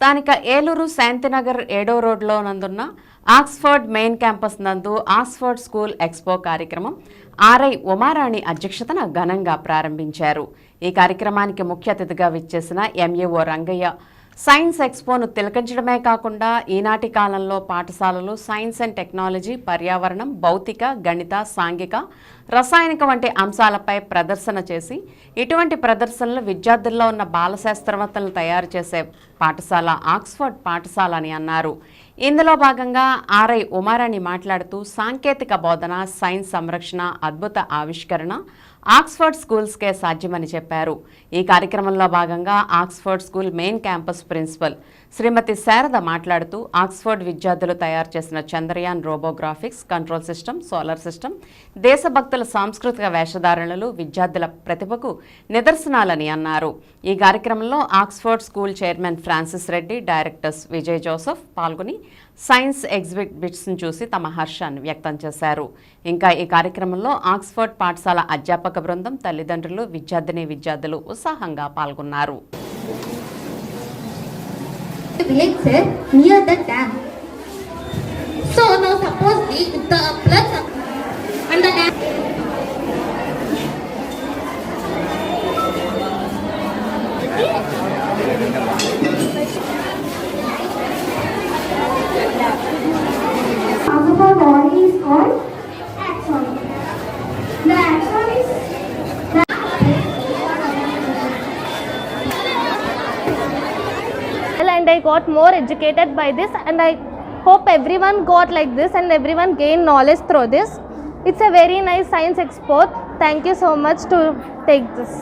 స్థానిక ఏలూరు శాంతినగర్ ఏడో రోడ్లో నందున్న ఆక్స్ఫర్డ్ మెయిన్ క్యాంపస్ నందు ఆక్స్ఫర్డ్ స్కూల్ ఎక్స్పో కార్యక్రమం ఆర్ఐ ఉమారాణి అధ్యక్షతన ఘనంగా ప్రారంభించారు. ఈ కార్యక్రమానికి ముఖ్య అతిథిగా విచ్చేసిన M A O Rangaiah science ఎక్స్పోను తిలకించడమే కాకుండా ఈనాటి కాలంలో పాఠశాలలు సైన్స్ అండ్ టెక్నాలజీ పర్యావరణం భౌతిక గణిత సాంఘిక రసాయనిక వంటి అంశాలపై ప్రదర్శన చేసి ఇటువంటి ప్రదర్శనలు విద్యార్థుల్లో ఉన్న బాల శాస్త్రవేత్తలను తయారు చేసే పాఠశాల ఆక్స్ఫర్డ్ పాఠశాల అని అన్నారు. ఇందులో భాగంగా ఆర్ఐ ఉమారాణి మాట్లాడుతూ సాంకేతిక బోధన సైన్స్ సంరక్షణ అద్భుత ఆవిష్కరణ ఆక్స్ఫర్డ్ స్కూల్స్కే సాధ్యమని చెప్పారు. ఈ కార్యక్రమంలో భాగంగా Oxford school main campus principal Srimati Sarada మాట్లాడుతూ ఆక్స్ఫర్డ్ విద్యార్థులు తయారు చేసిన Chandrayaan రోబోగ్రాఫిక్స్ control system solar system దేశభక్తుల సాంస్కృతిక వేషధారణలు విద్యార్థుల ప్రతిభకు నిదర్శనాలని అన్నారు. ఈ కార్యక్రమంలో Oxford school chairman Francis Reddy directors Vijay Joseph పాల్గొని సైన్స్ ఎగ్జిబిట్స్ను చూసి తమ హర్షాన్ని వ్యక్తం చేశారు ఇంకా ఈ కార్యక్రమంలో ఆక్స్ఫర్డ్ పాఠశాల అధ్యాపక బృందం తల్లిదండ్రులు విద్యార్థిని విద్యార్థులు ఉత్సాహంగా పాల్గొన్నారు. So now suppose the, and I got more educated by this and I hope everyone got like this and everyone gain knowledge through this it's a very nice science expo thank you so much to take this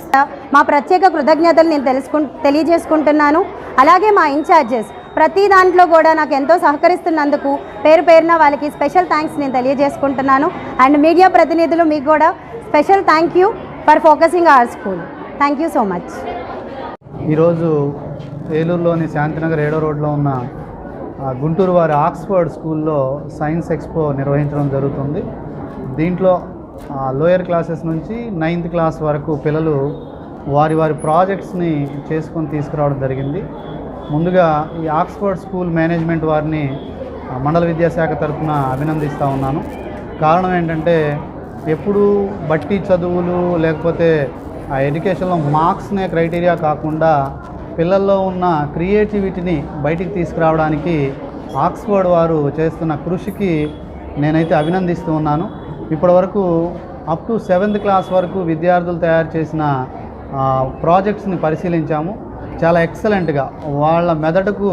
మా ప్రత్యేక కృతజ్ఞతలు నేను తెలుసుకు తెలియజేసుకుంటున్నాను. అలాగే మా in-charges ప్రతి దాంట్లో కూడా నాకు ఎంతో సహకరిస్తున్నందుకు పేరు పేరున వాళ్ళకి స్పెషల్ థ్యాంక్స్ నేను తెలియజేసుకుంటున్నాను. అండ్ మీడియా ప్రతినిధులు మీకు కూడా special thank you for focusing our school. Thank you so much. ఈరోజు ఏలూరులోని శాంతినగర్ ఏడో రోడ్లో ఉన్న గుంటూరు వారి ఆక్స్ఫర్డ్ స్కూల్లో సైన్స్ ఎక్స్పో నిర్వహించడం జరుగుతుంది. దీంట్లో లోయర్ క్లాసెస్ నుంచి నైన్త్ క్లాస్ వరకు పిల్లలు వారి వారి ప్రాజెక్ట్స్ని చేసుకొని తీసుకురావడం జరిగింది. ముందుగా ఈ ఆక్స్ఫర్డ్ స్కూల్ మేనేజ్మెంట్ వారిని మండల విద్యాశాఖ తరఫున అభినందిస్తూ ఉన్నాను. కారణం ఏంటంటే ఎప్పుడు బట్టి చదువులు లేకపోతే ఆ ఎడ్యుకేషన్లో మార్క్స్నే క్రైటీరియా కాకుండా పిల్లల్లో ఉన్న క్రియేటివిటీని బయటికి తీసుకురావడానికి ఆక్స్ఫర్డ్ వారు చేస్తున్న కృషికి నేనైతే అభినందిస్తూ ఉన్నాను. ఇప్పటివరకు అప్ టు సెవెంత్ క్లాస్ వరకు విద్యార్థులు తయారు చేసిన ప్రాజెక్ట్స్ని పరిశీలించాము. చాలా ఎక్సలెంట్గా వాళ్ళ మెదడుకు